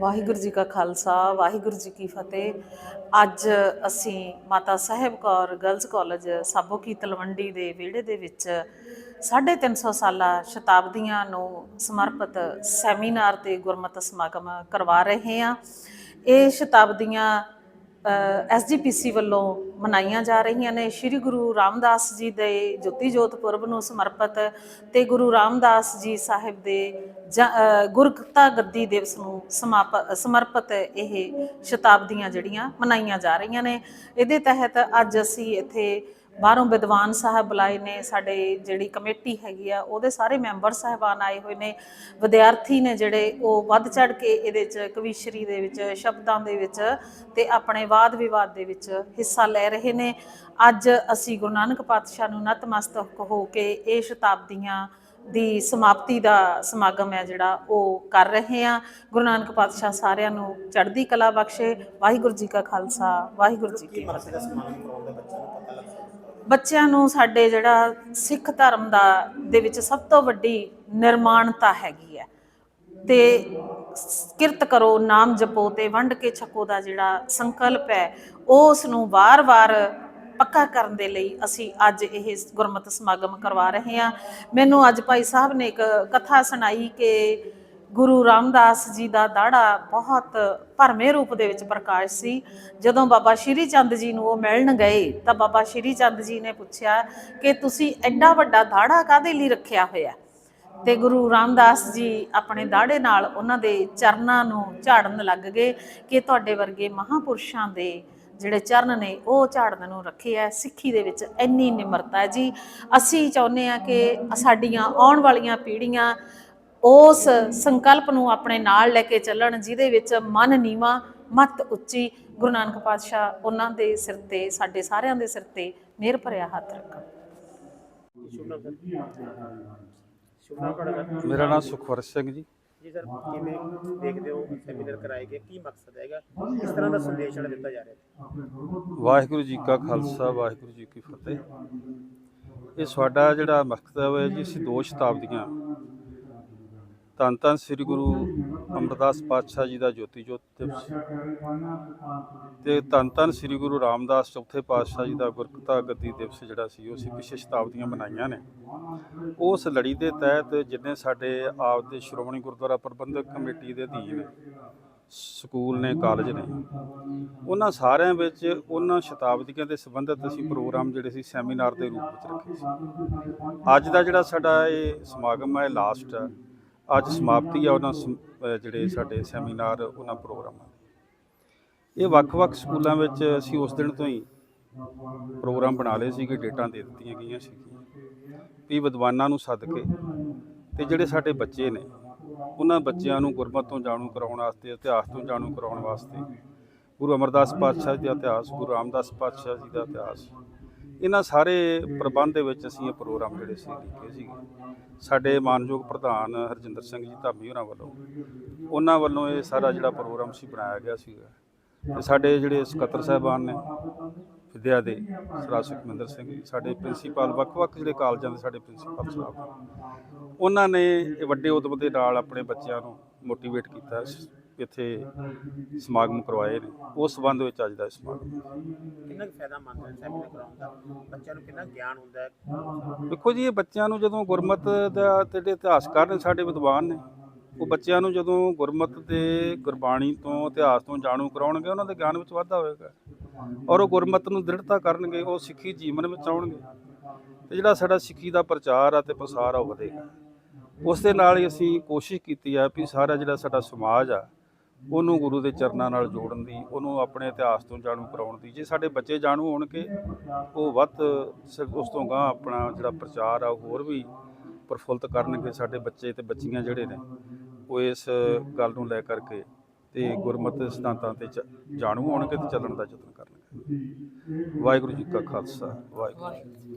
ਵਾਹਿਗੁਰੂ ਜੀ ਕਾ ਖਾਲਸਾ, ਵਾਹਿਗੁਰੂ ਜੀ ਕੀ ਫਤਿਹ। ਅੱਜ ਅਸੀਂ ਮਾਤਾ ਸਾਹਿਬ ਕੌਰ ਗਰਲਜ਼ ਕਾਲਜ ਸਾਬੋ ਕੀ ਤਲਵੰਡੀ ਦੇ ਵਿਹੜੇ ਦੇ ਵਿੱਚ 350 ਸਾਲਾ ਸ਼ਤਾਬਦੀਆਂ ਨੂੰ ਸਮਰਪਿਤ ਸੈਮੀਨਾਰ ਤੇ ਗੁਰਮਤਿ ਸਮਾਗਮ ਕਰਵਾ ਰਹੇ ਹਾਂ। ਇਹ ਸ਼ਤਾਬਦੀਆਂ ਐਸਜੀਪੀਸੀ ਵੱਲੋਂ ਮਨਾਈਆਂ ਜਾ ਰਹੀਆਂ ਨੇ। ਸ੍ਰੀ ਗੁਰੂ ਰਾਮਦਾਸ ਜੀ ਦੇ ਜੋਤੀ ਜੋਤ ਪੁਰਬ ਨੂੰ ਸਮਰਪਿਤ ਤੇ ਗੁਰੂ ਰਾਮਦਾਸ ਜੀ ਸਾਹਿਬ ਦੇ ਜ- ਅ, ਗੱਦੀ ਦਿਵਸ ਨੂੰ ਸਮਾਪ- ਸਮਰਪਿਤ ਇਹ ਸ਼ਤਾਬਦੀਆਂ ਜਿਹੜੀਆਂ ਮਨਾਈਆਂ ਜਾ ਰਹੀਆਂ ਨੇ। ਇਹਦੇ ਤਹਿਤ ਅੱਜ ਅਸੀਂ ਇੱਥੇ ਬਾਹਰੋਂ ਵਿਦਵਾਨ ਸਾਹਿਬ ਬੁਲਾਏ ਨੇ, ਸਾਡੇ ਜਿਹੜੀ ਕਮੇਟੀ ਹੈਗੀ ਆ, ਉਹਦੇ ਸਾਰੇ ਮੈਂਬਰ ਸਾਹਿਬਾਨ ਆਏ ਹੋਏ ਨੇ। ਵਿਦਿਆਰਥੀ ਨੇ ਜਿਹੜੇ ਉਹ ਵੱਧ ਚੜ ਕੇ ਇਹਦੇ ਚ ਕਵੀਸ਼ਰੀ ਦੇ ਵਿੱਚ, ਸ਼ਬਦਾਂ ਦੇ ਵਿੱਚ ਤੇ ਆਪਣੇ ਵਾਦ ਵਿਵਾਦ ਦੇ ਵਿੱਚ ਹਿੱਸਾ ਲੈ ਰਹੇ ਨੇ। ਅੱਜ ਅਸੀਂ ਗੁਰੂ ਨਾਨਕ ਪਾਤਸ਼ਾਹ ਨੂੰ ਨਤਮਸਤਕ ਹੋ ਕੇ ਇਹ ਸ਼ਤਾਬਦੀਆਂ ਦੀ ਸਮਾਪਤੀ ਦਾ ਸਮਾਗਮ ਹੈ ਜਿਹੜਾ ਉਹ ਕਰ ਰਹੇ ਆ ਗੁਰੂ ਨਾਨਕ ਪਾਤਸ਼ਾਹ ਸਾਰਿਆਂ ਨੂੰ ਚੜ੍ਹਦੀ ਕਲਾ ਬਖਸ਼ੇ। ਵਾਹਿਗੁਰੂ ਜੀ ਕਾ ਖਾਲਸਾ, ਵਾਹਿਗੁਰੂ ਜੀ ਕੀ ਫਤਿਹ। ਬੱਚਿਆਂ ਨੂੰ ਸਾਡੇ ਜਿਹੜਾ ਸਿੱਖ ਧਰਮ ਦਾ ਦੇ ਵਿੱਚ ਸਭ ਤੋਂ ਵੱਡੀ ਨਿਰਮਾਣਤਾ ਹੈਗੀ ਹੈ। ਤੇ ਕਿਰਤ ਕਰੋ, ਨਾਮ ਜਪੋ ਤੇ ਵੰਡ ਕੇ ਛਕੋ ਦਾ ਜਿਹੜਾ ਸੰਕਲਪ ਹੈ, ਉਸ ਨੂੰ ਵਾਰ-ਵਾਰ ਪੱਕਾ ਕਰਨ ਦੇ ਲਈ ਅਸੀਂ ਅੱਜ ਇਹ ਗੁਰਮਤਿ ਸਮਾਗਮ ਕਰਵਾ ਰਹੇ ਹਾਂ। ਮੈਨੂੰ ਅੱਜ ਭਾਈ ਸਾਹਿਬ ਨੇ ਇੱਕ ਕਥਾ ਸੁਣਾਈ ਕਿ ਗੁਰੂ ਰਾਮਦਾਸ ਜੀ ਦਾ ਦਾੜਾ ਬਹੁਤ ਭਰਮੇ ਰੂਪ ਦੇ ਵਿੱਚ ਪ੍ਰਕਾਸ਼ ਸੀ। ਜਦੋਂ ਬਾਬਾ ਸ਼੍ਰੀ ਚੰਦ ਜੀ ਨੂੰ ਉਹ ਮਿਲਣ ਗਏ, ਤਾਂ ਬਾਬਾ ਸ਼੍ਰੀ ਚੰਦ ਜੀ ਨੇ ਪੁੱਛਿਆ ਕਿ ਤੁਸੀਂ ਐਡਾ ਵੱਡਾ ਦਾੜਾ ਕਾਦੇ ਲਈ ਰੱਖਿਆ ਹੋਇਆ? ਤੇ ਗੁਰੂ ਰਾਮਦਾਸ ਜੀ ਆਪਣੇ ਦਾੜੇ ਨਾਲ ਉਹਨਾਂ ਦੇ ਚਰਨਾਂ ਨੂੰ ਝਾੜਨ ਲੱਗ ਗਏ ਕਿ ਤੁਹਾਡੇ ਵਰਗੇ ਮਹਾਪੁਰਸ਼ਾਂ ਦੇ ਜਿਹੜੇ ਚਰਨ ਨੇ, ਉਹ ਝਾੜਨ ਨੂੰ ਰੱਖੇ ਆ। ਸਿੱਖੀ ਦੇ ਵਿੱਚ ਇੰਨੀ ਨਿਮਰਤਾ ਜੀ। ਅਸੀਂ ਚਾਹੁੰਦੇ ਆ ਕਿ ਸਾਡੀਆਂ ਆਉਣ ਵਾਲੀਆਂ ਪੀੜ੍ਹੀਆਂ ਉਸ ਸੰਕਲਪ ਨੂੰ ਆਪਣੇ ਨਾਲ ਲੈ ਕੇ ਚੱਲਣ ਜਿਹਦੇ ਵਿੱਚ ਮਨ ਨੀਵਾ ਮਤ ਉੱਚੀ ਗੁਰੂ ਨਾਨਕ ਪਾਤਸ਼ਾਹ ਉਹਨਾਂ ਦੇ ਸਿਰ ਤੇ ਸਾਡੇ ਸਾਰਿਆਂ ਦੇ ਸਿਰ ਤੇ ਮਿਹਰ ਭਰਿਆ ਹੱਥ ਰੱਖਣ ਮੇਰਾ ਨਾਮ ਸੁਖਵਰ ਸਿੰਘ ਜੀ। ਜੀ ਸਰ ਕਿਵੇਂ ਦੇਖਦੇ ਹੋ ਸੈਮੀਨਾਰ ਕਰਾਏ ਗਏ? ਕੀ ਮਕਸਦ ਹੈਗਾ? ਕਿਸ ਤਰ੍ਹਾਂ ਦਾ ਸੰਦੇਸ਼ ਜਿਹੜਾ ਦਿੱਤਾ ਜਾ ਰਿਹਾ ਹੈ? ਵਾਹਿਗੁਰੂ ਜੀ ਕਾ ਖਾਲਸਾ ਵਾਹਿਗੁਰੂ ਜੀ ਕੀ ਫਤਿਹ। ਇਹ ਸਾਡਾ ਜਿਹੜਾ ਮਕਸਦ ਹੈ ਜੀ ਅਸੀਂ ਦੋ ਸ਼ਤਾਬਦੀਆਂ ਧੰਨ ਧੰਨ ਸ੍ਰੀ ਗੁਰੂ ਅਮਰਦਾਸ ਪਾਤਸ਼ਾਹ ਜੀ ਦਾ ਜੋਤੀ ਜੋਤ ਦਿਵਸ ਤੇ ਧੰਨ ਧੰਨ ਸ੍ਰੀ ਗੁਰੂ ਰਾਮਦਾਸ ਚੌਥੇ ਪਾਤਸ਼ਾਹ ਜੀ ਦਾ ਗੁਰਕਤਾ ਗੱਦੀ ਦਿਵਸ ਜਿਹੜਾ ਸੀ, ਉਹ ਅਸੀਂ ਪਿਛੇ ਸ਼ਤਾਬਦੀਆਂ ਮਨਾਈਆਂ ਨੇ। ਉਸ ਲੜੀ ਦੇ ਤਹਿਤ ਜਿੰਨੇ ਸਾਡੇ ਆਪ ਦੇ ਸ਼੍ਰੋਮਣੀ ਗੁਰਦੁਆਰਾ ਪ੍ਰਬੰਧਕ ਕਮੇਟੀ ਦੇ ਅਧੀਨ ਸਕੂਲ ਨੇ, ਕਾਲਜ ਨੇ, ਉਹਨਾਂ ਸਾਰਿਆਂ ਵਿੱਚ ਉਹਨਾਂ ਸ਼ਤਾਬਦੀਆਂ ਦੇ ਸੰਬੰਧਿਤ ਅਸੀਂ ਪ੍ਰੋਗਰਾਮ ਜਿਹੜੇ ਸੀ, ਸੈਮੀਨਾਰ ਦੇ ਰੂਪ ਵਿੱਚ ਰੱਖੇ ਸੀ। ਅੱਜ ਦਾ ਜਿਹੜਾ ਸਾਡਾ ਇਹ ਸਮਾਗਮ ਹੈ ਲਾਸਟ ਹੈ। ਅੱਜ ਸਮਾਪਤੀ ਆ ਉਹਨਾਂ ਸਮ- ਅਹ ਜਿਹੜੇ ਸਾਡੇ ਸੈਮੀਨਾਰ, ਉਹਨਾਂ ਪ੍ਰੋਗਰਾਮਾਂ ਦੀ ਇਹ ਵੱਖ-ਵੱਖ ਸਕੂਲਾਂ ਵਿੱਚ ਅਸੀਂ ਉਸ ਦਿਨ ਤੋਂ ਹੀ ਪ੍ਰੋਗਰਾਮ ਬਣਾ ਲਏ ਸੀ ਕਿ ਡੇਟਾਂ ਦੇ ਦਿੱਤੀਆਂ ਗਈਆਂ ਸੀ ਵੀ ਵਿਦਵਾਨਾਂ ਨੂੰ ਸੱਦ ਕੇ ਤੇ ਜਿਹੜੇ ਸਾਡੇ ਬੱਚੇ ਨੇ, ਉਹਨਾਂ ਬੱਚਿਆਂ ਨੂੰ ਗੁਰਮਤਿ ਤੋਂ ਜਾਣੂ ਕਰਾਉਣ ਵਾਸਤੇ, ਇਤਿਹਾਸ ਤੋਂ ਜਾਣੂ ਕਰਾਉਣ ਵਾਸਤੇ, ਗੁਰੂ ਅਮਰਦਾਸ ਪਾਤਸ਼ਾਹ ਜੀ ਦਾ ਇਤਿਹਾਸ, ਗੁਰੂ ਰਾਮਦਾਸ ਪਾਤਸ਼ਾਹ ਜੀ ਦਾ ਇਤਿਹਾਸ ਇਹਨਾਂ ਸਾਰੇ ਪ੍ਰਬੰਧ ਦੇ ਵਿੱਚ ਅਸੀਂ ਇਹ ਪ੍ਰੋਗਰਾਮ ਜਿਹੜੇ ਸੀ ਲਿਖੇ ਸੀਗੇ। ਸਾਡੇ ਮਾਨਯੋਗ ਪ੍ਰਧਾਨ ਹਰਜਿੰਦਰ ਸਿੰਘ ਜੀ ਧਾਮੀ ਹੋਰਾਂ ਵੱਲੋਂ ਉਹਨਾਂ ਵੱਲੋਂ ਇਹ ਸਾਰਾ ਜਿਹੜਾ ਪ੍ਰੋਗਰਾਮ ਸੀ ਬਣਾਇਆ ਗਿਆ ਸੀਗਾ। ਤੇ ਸਾਡੇ ਜਿਹੜੇ ਸਕੱਤਰ ਸਾਹਿਬਾਨ ਨੇ ਵਿਦਿਆ ਦੇ ਸਰਾ ਸੁਖਮਿੰਦਰ ਸਿੰਘ ਜੀ ਸਾਡੇ ਪ੍ਰਿੰਸੀਪਲ ਵੱਖ-ਵੱਖ ਜਿਹੜੇ ਕਾਲਜਾਂ ਦੇ ਸਾਡੇ ਪ੍ਰਿੰਸੀਪਲ ਸਾਹਿਬ ਉਹਨਾਂ ਨੇ ਇਹ ਵੱਡੇ ਉਦਮ ਦੇ ਨਾਲ ਆਪਣੇ ਬੱਚਿਆਂ ਨੂੰ ਮੋਟੀਵੇਟ ਕੀਤਾ। ਇੱਥੇ ਸਮਾਗਮ ਕਰਵਾਏ ਨੇ। ਉਸ ਸੰਬੰਧ ਵਿੱਚ ਅੱਜ ਦਾ ਇਹ ਸਮਾਗਮ। ਕਿੰਨਾ ਕੁ ਫਾਇਦਾ ਮੰਨਦੇ ਹੋ ਸੈਮੀਨਾਰ ਕਰਾਉਣ ਦਾ? ਬੱਚਿਆਂ ਨੂੰ ਕਿੰਨਾ ਗਿਆਨ ਹੁੰਦਾ ਹੈ? ਦੇਖੋ ਜੀ ਇਹ ਬੱਚਿਆਂ ਨੂੰ ਜਦੋਂ ਗੁਰਮਤ ਦਾ ਤੇ ਜਿਹੜੇ ਇਤਿਹਾਸਕਾਰ ਨੇ ਸਾਡੇ ਵਿਦਵਾਨ ਨੇ ਉਹ ਬੱਚਿਆਂ ਨੂੰ ਜਦੋਂ ਗੁਰਮਤ ਦੇ ਗੁਰਬਾਣੀ ਤੋਂ ਇਤਿਹਾਸ ਤੋਂ ਜਾਣੂ ਕਰਾਉਣਗੇ ਉਹਨਾਂ ਦੇ ਗਿਆਨ ਵਿੱਚ ਵਾਧਾ ਹੋਏਗਾ। ਔਰ ਉਹ ਗੁਰਮਤ ਨੂੰ ਦ੍ਰਿੜਤਾ ਕਰਨਗੇ ਉਹ ਸਿੱਖੀ ਜੀਵਨ ਵਿੱਚ ਆਉਣਗੇ। ਤੇ ਜਿਹੜਾ ਸਾਡਾ ਸਿੱਖੀ ਦਾ ਪ੍ਰਚਾਰ ਆ ਤੇ ਪ੍ਰਸਾਰ ਆ ਉਹ ਵਧੇਗਾ। ਉਸ ਦੇ ਨਾਲ ਹੀ ਅਸੀਂ ਕੋਸ਼ਿਸ਼ ਕੀਤੀ ਆ ਵੀ ਸਾਰਾ ਜਿਹੜਾ ਸਾਡਾ ਸਮਾਜ ਆ ਉਹਨੂੰ ਗੁਰੂ ਦੇ ਚਰਨਾਂ ਨਾਲ ਜੋੜਨ ਦੀ, ਉਹਨੂੰ ਆਪਣੇ ਇਤਿਹਾਸ ਤੋਂ ਜਾਣੂ ਕਰਾਉਣ ਦੀ। ਜੇ ਸਾਡੇ ਬੱਚੇ ਜਾਣੂ ਹੋਣਗੇ, ਉਹ ਵੱਧ ਸ- ਉਸ ਤੋਂ ਗਾਂ ਆਪਣਾ ਜਿਹੜਾ ਪ੍ਰਚਾਰ ਆ, ਉਹ ਹੋਰ ਵੀ ਪ੍ਰਫੁੱਲਤ ਕਰਨਗੇ ਸਾਡੇ ਬੱਚੇ ਤੇ ਬੱਚੀਆਂ ਜਿਹੜੇ ਨੇ, ਉਹ ਇਸ ਗੱਲ ਨੂੰ ਲੈ ਕਰਕੇ ਤੇ ਗੁਰਮਤਿ ਸਿਧਾਂਤਾਂ ਤੇ ਚ- ਜਾਣੂ ਹੋਣਗੇ ਤੇ ਚੱਲਣ ਦਾ ਯਤਨ ਕਰਨਗੇ। ਵਾਹਿਗੁਰੂ ਜੀ ਕਾ ਖਾਲਸਾ, ਵਾਹਿਗੁਰੂ ਜੀ